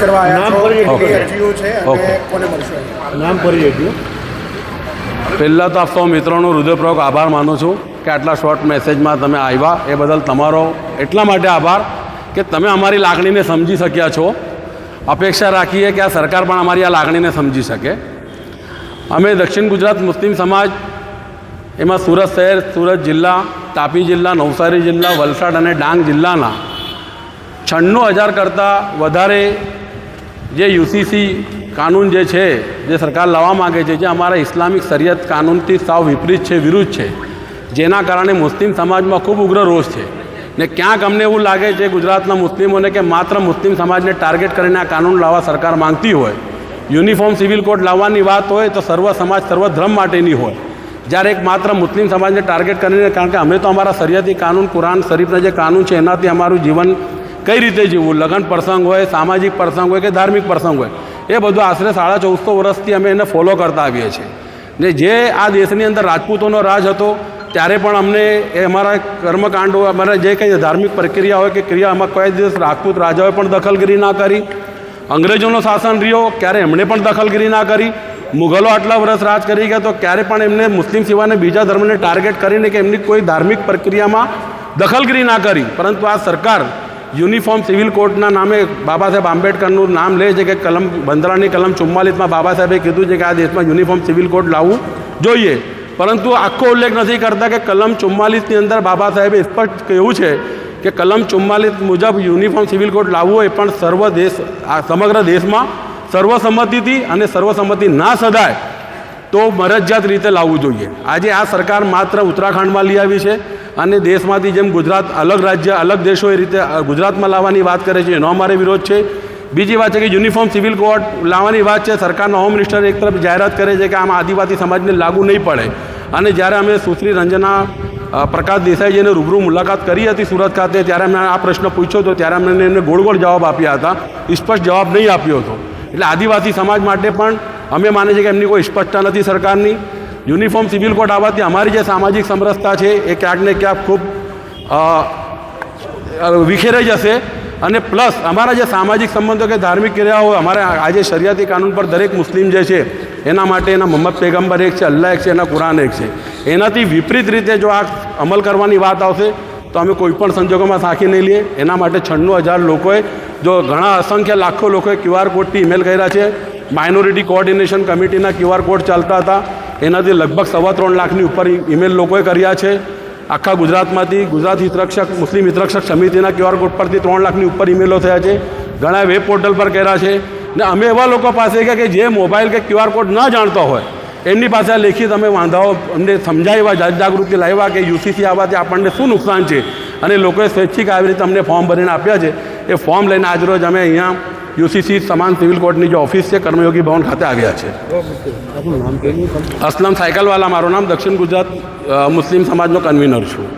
નામ પહેલાં તો આપ સૌ મિત્રોનો હૃદયપૂર્વક આભાર માનું છું કે આટલા શોર્ટ મેસેજમાં તમે આવ્યા. એ બદલ તમારો એટલા માટે આભાર કે તમે અમારી લાગણીને સમજી શક્યા છો. અપેક્ષા રાખીએ કે આ સરકાર પણ અમારી આ લાગણીને સમજી શકે. અમે દક્ષિણ ગુજરાત મુસ્લિમ સમાજ એમાં સુરત શહેર સુરત જિલ્લા તાપી જિલ્લા નવસારી જિલ્લા વલસાડ અને ડાંગ જિલ્લાના છન્નું હજાર કરતાં વધારે જે યુસીસી કાનૂન જે છે, જે સરકાર લાવવા માગે છે, જે અમારા ઇસ્લામિક શરિયત કાનૂનથી સાવ વિપરીત છે, વિરુદ્ધ છે, જેના કારણે મુસ્લિમ સમાજમાં ખૂબ ઉગ્ર રોષ છે. ને ક્યાંક અમને એવું લાગે છે, ગુજરાતના મુસ્લિમોને કે માત્ર મુસ્લિમ સમાજને ટાર્ગેટ કરીને આ કાનૂન લાવવા સરકાર માંગતી હોય. યુનિફોર્મ સિવિલ કોડ લાવવાની વાત હોય તો સર્વ સમાજ સર્વ ધર્મ માટેની હોય. જ્યારે એક માત્ર મુસ્લિમ સમાજને ટાર્ગેટ કરીને, કારણ કે અમે તો અમારા શરિયતી કાનૂન, કુરાન શરીફના જે કાનૂન છે, એનાથી અમારું જીવન કઈ રીતે જીવવું? લગ્ન પ્રસંગ હોય, સામાજિક પ્રસંગ હોય કે ધાર્મિક પ્રસંગ હોય? એ બધું આશરે સાડા ચૌદસો વર્ષથી અમે એને ફોલો કરતા આવીએ છીએ. ને જે આ દેશની અંદર રાજપૂતોનો રાજ હતો, ત્યારે પણ અમને એ અમારા કર્મકાંડો, અમારા જે કંઈ ધાર્મિક પ્રક્રિયા હોય કે ક્રિયા અમારા કોઈ દિવસ રાજપૂત રાજાઓએ પણ દખલગીરી ના કરી. અંગ્રેજોનો શાસન રહ્યો ક્યારે એમણે પણ દખલગીરી ના કરી. મુઘલો આટલા વર્ષ રાજ કરી ગયા તો ક્યારે પણ એમને મુસ્લિમ સિવાયને બીજા ધર્મને ટાર્ગેટ કરીને કે એમની કોઈ ધાર્મિક પ્રક્રિયામાં દખલગીરી ના કરી. પરંતુ આ સરકાર યુનિફોર્મ સિવિલ કોડના નામે બાબા સાહેબ આંબેડકરનું નામ લે છે કે કલમ બંધારણની કલમ ચુમ્માલીસમાં બાબા સાહેબે કીધું છે કે આ દેશમાં યુનિફોર્મ સિવિલ કોડ લાવવું જોઈએ. પરંતુ આખો ઉલ્લેખ નથી કરતા કે કલમ ચુમ્માલીસની અંદર બાબા સાહેબે સ્પષ્ટ કહ્યું છે કે કલમ ચુમ્માલીસ મુજબ યુનિફોર્મ સિવિલ કોડ લાવવો એ પણ સર્વ દેશ, આ સમગ્ર દેશમાં સર્વસંમતિથી અને સર્વસંમતિ ના સદાય તો મરજિયાત રીતે લાવવું જોઈએ. આજે આ સરકાર માત્ર ઉત્તરાખંડમાં લઈ આવી છે. અને દેશમાંથી જેમ ગુજરાત અલગ રાજ્ય, અલગ દેશો એ રીતે ગુજરાતમાં લાવવાની વાત કરે છે, એનો અમારે વિરોધ છે. બીજી વાત છે કે યુનિફોર્મ સિવિલ કોડ લાવવાની વાત છે. સરકારના હોમ મિનિસ્ટર એક તરફ જાહેરાત કરે છે કે આમાં આદિવાસી સમાજને લાગુ નહીં પડે. અને જ્યારે અમે સુશ્રી રંજના પ્રકાશ દેસાઈજીને રૂબરૂ મુલાકાત કરી હતી સુરત ખાતે, ત્યારે અમે આ પ્રશ્ન પૂછ્યો હતો, ત્યારે અમે એમને ગોળ જવાબ આપ્યા હતા. સ્પષ્ટ જવાબ નહીં આપ્યો હતો. એટલે આદિવાસી સમાજ માટે પણ અમે માને છે કે એમની કોઈ સ્પષ્ટતા નથી સરકારની. યુનિફોર્મ સિવિલ કોડ આવવાથી અમારી જે સામાજિક સમરસતા છે, એ ક્યાંક ને ક્યાંક ખૂબ વિખેરાઈ જશે. અને પ્લસ, અમારા જે સામાજિક સંબંધો કે ધાર્મિક ક્રિયાઓ, અમારા આજે શરિયાતી કાનૂન પર દરેક મુસ્લિમ જે છે, એના માટે એના મોહમ્મદ પેગમ્બર એક છે, અલ્લાહ એક છે, એના કુરાન એક છે. એનાથી વિપરીત રીતે જો આ અમલ કરવાની વાત આવશે, તો અમે કોઈપણ સંજોગોમાં સાંખી નહીં લઈએ. એના માટે છન્નું હજાર લોકોએ જો ઘણા અસંખ્ય લાખો લોકોએ ક્યુઆર કોડથી ઈમેલ કર્યા છે. માઇનોરિટી કોઓર્ડિનેશન કમિટીના ક્યુઆર કોડ ચાલતા હતા. એનાથી લગભગ સવા ત્રણ લાખની ઉપર ઈમેલ લોકોએ કર્યા છે. આખા ગુજરાતમાંથી ગુજરાત હિતરક્ષક, મુસ્લિમ હિતરક્ષક સમિતિના ક્યુઆર કોડ પરથી ત્રણ લાખની ઉપર ઈમેલો થયા છે. ઘણા વેબ પોર્ટલ પર કર્યા છે. ને અમે એવા લોકો પાસે ગયા કે જે મોબાઈલ કે ક્યુઆર કોડ ન જાણતો હોય, એમની પાસે લેખિત અમે વાંધાઓ અમને સમજાવ્યા જાગૃતિ લાવ્યા કે યુસીસી આવવાથી આપણને શું નુકસાન છે? અને લોકોએ સ્વૈચ્છિક આવી રીતે અમને ફોર્મ ભરીને આપ્યા છે. એ ફોર્મ લઈને આજરોજ અમે અહીંયા યુસીસી સમાન સિવિલ કોર્ટની જે ઓફિસ છે, કર્મયોગી ભવન ખાતે આવ્યા છે. અસલમ સાયકલવાલા, મારું નામ દક્ષિણ ગુજરાત મુસ્લિમ સમાજનો કન્વીનર છું.